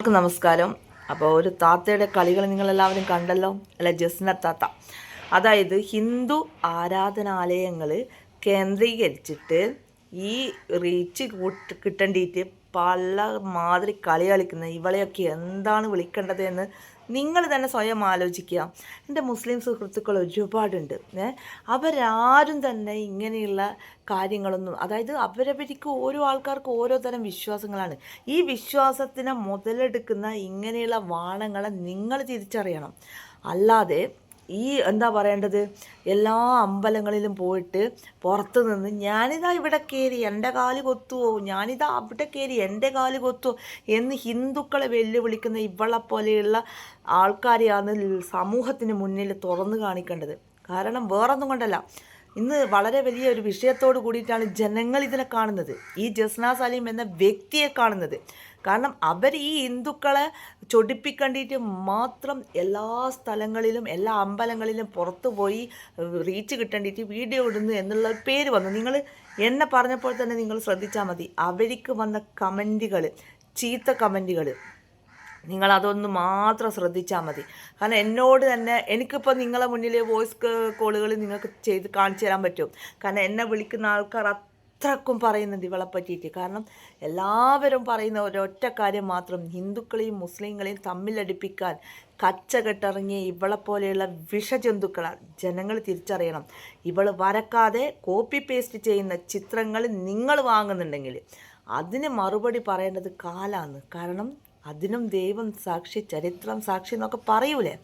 എല്ലാവർക്കും നമസ്കാരം. അപ്പോൾ ഒരു താത്തയുടെ കളികൾ നിങ്ങളെല്ലാവരും കണ്ടല്ലോ? അല്ല ജസ്ന താത്ത. അതായത് ഹിന്ദു ആരാധനാലയങ്ങൾ കേന്ദ്രീകരിച്ചിട്ട് ഈ റീച്ച് കൂട്ട് കിട്ടേണ്ടിയിട്ട് പല മാതിരി കളി കളിക്കുന്ന ഇവളെയൊക്കെ എന്താണ് വിളിക്കേണ്ടത് എന്ന് നിങ്ങൾ തന്നെ സ്വയം ആലോചിക്കുക. എന്റെ മുസ്ലിം സുഹൃത്തുക്കൾ ഒരുപാടുണ്ട്. അവരാരും തന്നെ ഇങ്ങനെയുള്ള കാര്യങ്ങളൊന്നും അതായത് അവരവർക്ക് ഓരോ ആൾക്കാർക്ക് ഓരോ തരം വിശ്വാസങ്ങളാണ്. ഈ വിശ്വാസത്തിനെ മുതലെടുക്കുന്ന ഇങ്ങനെയുള്ള വാണങ്ങളെ നിങ്ങൾ തിരിച്ചറിയണം. അല്ലാതെ ഈ എന്താ പറയേണ്ടത്? എല്ലാ അമ്പലങ്ങളിലും പോയിട്ട് പുറത്ത് നിന്ന് ഞാനിതാ ഇവിടെ കയറി എന്റെ കാൽ കൊത്തുവോ? ഞാനിതാ അവിടെ കയറി എന്റെ കാൽ കൊത്തുവോ? എന്ന് ഹിന്ദുക്കളെ വെല്ലുവിളിക്കുന്ന ഇവളെ പോലെയുള്ള ആൾക്കാരെയാണ് സമൂഹത്തിന് മുന്നിൽ തുറന്നു കാണിക്കേണ്ടത്. കാരണം വേറൊന്നും കൊണ്ടല്ല. ഇന്ന് വളരെ വലിയ ഒരു വിഷയത്തോട് കൂടിയിട്ടാണ് ജനങ്ങൾ ഇതിനെ കാണുന്നത്. ഈ ജസ്ന സലീം എന്ന വ്യക്തിയെ കാണുന്നത്. കാരണം അവർ ഈ ഹിന്ദുക്കളെ ചൊടിപ്പിക്കേണ്ടിയിട്ട് മാത്രം എല്ലാ സ്ഥലങ്ങളിലും എല്ലാ അമ്പലങ്ങളിലും പുറത്തു പോയി റീച്ച് കിട്ടേണ്ടിയിട്ട് വീഡിയോ ഇടുന്നു എന്നുള്ള പേര് വന്നു. നിങ്ങൾ എന്നെ പറഞ്ഞപ്പോൾ തന്നെ നിങ്ങൾ ശ്രദ്ധിച്ചാൽ മതി. അവർക്ക് വന്ന കമന്റുകൾ ചീത്ത കമന്റുകൾ നിങ്ങൾ അതൊന്ന് മാത്രം ശ്രദ്ധിച്ചാൽ മതി. കാരണം എന്നോട് തന്നെ എനിക്കിപ്പോൾ നിങ്ങളെ മുന്നിൽ വോയിസ് കോളുകൾ നിങ്ങൾക്ക് ചെയ്ത് കാണിച്ചു തരാൻ പറ്റും. കാരണം എന്നെ വിളിക്കുന്ന ആൾക്കാർ അത്രക്കും പറയുന്നുണ്ട് ഇവളെ പറ്റിയിട്ട്. കാരണം എല്ലാവരും പറയുന്ന ഒരൊറ്റ കാര്യം മാത്രം ഹിന്ദുക്കളെയും മുസ്ലിങ്ങളെയും തമ്മിലടിപ്പിക്കാൻ കച്ചകെട്ടിറങ്ങിയ ഇവളെ പോലെയുള്ള വിഷജന്തുക്കളാണ് ജനങ്ങൾ തിരിച്ചറിയണം. ഇവൾ വരക്കാതെ കോപ്പി പേസ്റ്റ് ചെയ്യുന്ന ചിത്രങ്ങൾ നിങ്ങൾ വാങ്ങുന്നുണ്ടെങ്കിൽ അതിന് മറുപടി പറയേണ്ടത് കാലാണ്. കാരണം അതിനും ദൈവം സാക്ഷി ചരിത്രം സാക്ഷി എന്നൊക്കെ പറയൂലേ?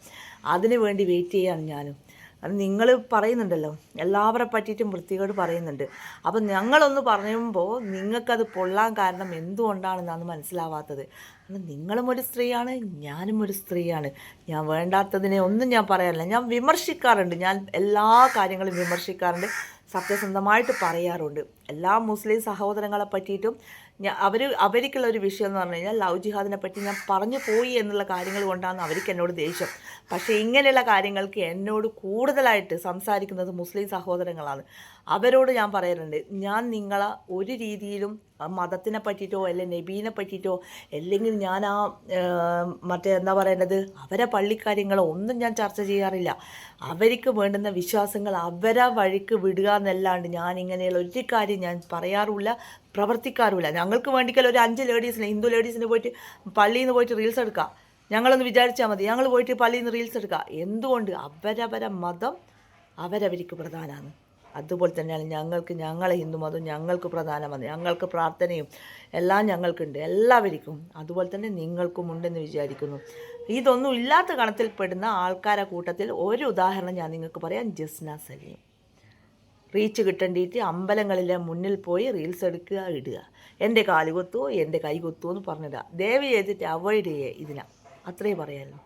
അതിന് വേണ്ടി വെയിറ്റ് ചെയ്യാണ് ഞാനും. നിങ്ങൾ പറയുന്നുണ്ടല്ലോ. എല്ലാവരെ പറ്റിയിട്ടും വൃത്തികേട് പറയുന്നുണ്ട്. അപ്പം ഞങ്ങളൊന്ന് പറയുമ്പോൾ നിങ്ങൾക്കത് പൊള്ളാൻ കാരണം എന്തുകൊണ്ടാണെന്നാണ് മനസ്സിലാവാത്തത്. കാരണം നിങ്ങളും ഒരു സ്ത്രീയാണ് ഞാനും ഒരു സ്ത്രീയാണ്. ഞാൻ വേണ്ടാത്തതിനെ ഒന്നും ഞാൻ പറയാറില്ല. ഞാൻ വിമർശിക്കാറുണ്ട്. ഞാൻ എല്ലാ കാര്യങ്ങളും വിമർശിക്കാറുണ്ട്. സത്യസന്ധമായിട്ട് പറയാറുണ്ട്. എല്ലാ മുസ്ലിം സഹോദരങ്ങളെ പറ്റിയിട്ടും ഞാൻ അവർ അവർക്കുള്ള ഒരു വിഷയം എന്ന് പറഞ്ഞു കഴിഞ്ഞാൽ ലവ് ജിഹാദിനെ പറ്റി ഞാൻ പറഞ്ഞു പോയി എന്നുള്ള കാര്യങ്ങൾ കൊണ്ടാണ് അവർക്ക് എന്നോട് ദേഷ്യം. പക്ഷേ ഇങ്ങനെയുള്ള കാര്യങ്ങൾക്ക് എന്നോട് കൂടുതലായിട്ട് സംസാരിക്കുന്നത് മുസ്ലിം സഹോദരങ്ങളാണ്. അവരോട് ഞാൻ പറയാറുണ്ട് ഞാൻ നിങ്ങളെ ഒരു രീതിയിലും മതത്തിനെ പറ്റിയിട്ടോ അല്ലെങ്കിൽ നബീനെ പറ്റിയിട്ടോ അല്ലെങ്കിൽ ഞാൻ ആ മറ്റേ എന്താ പറയേണ്ടത് അവരെ പള്ളിക്കാര്യങ്ങളോ ഒന്നും ഞാൻ ചർച്ച ചെയ്യാറില്ല. അവർക്ക് വേണ്ടുന്ന വിശ്വാസങ്ങൾ അവരെ വഴിക്ക് വിടുക എന്നല്ലാണ്ട് ഞാൻ ഇങ്ങനെയുള്ള ഒരു കാര്യം ഞാൻ പറയാറുമില്ല പ്രവർത്തിക്കാറുമില്ല. ഞങ്ങൾക്ക് വേണ്ടിക്കല്ല ഒരു അഞ്ച് ലേഡീസിന് ഹിന്ദു ലേഡീസിന് പോയിട്ട് പള്ളിയിൽ നിന്ന് പോയിട്ട് റീൽസ് എടുക്കാം. ഞങ്ങളൊന്ന് വിചാരിച്ചാൽ മതി. ഞങ്ങൾ പോയിട്ട് പള്ളിയിൽ നിന്ന് റീൽസ് എടുക്കുക എന്തുകൊണ്ട്? അവരവര മതം അവരവർക്ക് പ്രധാനമാണ് അതുപോലെ തന്നെയാണ് ഞങ്ങൾക്ക് ഞങ്ങളെ ഹിന്ദു മതം ഞങ്ങൾക്ക് പ്രധാനമാണ്. ഞങ്ങൾക്ക് പ്രാർത്ഥനയും എല്ലാം ഞങ്ങൾക്കുണ്ട്. എല്ലാവർക്കും. അതുപോലെ തന്നെ നിങ്ങൾക്കും ഉണ്ടെന്ന് വിചാരിക്കുന്നു. ഇതൊന്നും ഇല്ലാത്ത കണത്തിൽപ്പെടുന്ന ആൾക്കാരെ കൂട്ടത്തിൽ ഒരു ഉദാഹരണം ഞാൻ നിങ്ങൾക്ക് പറയാം. ജസ്ന സലീം. റീച്ച് കിട്ടേണ്ടിയിട്ട് അമ്പലങ്ങളിലെ മുന്നിൽ പോയി റീൽസ് എടുക്കുക ഇടുക. എന്റെ കാൽ കൊത്തുവോ എന്റെ കൈ കൊത്തു എന്ന് പറഞ്ഞിടുക ദയവ് ചെയ്തിട്ട് അവോയ്ഡ് ചെയ്യുക ഇതിനാ. അത്രേ പറയാമല്ലോ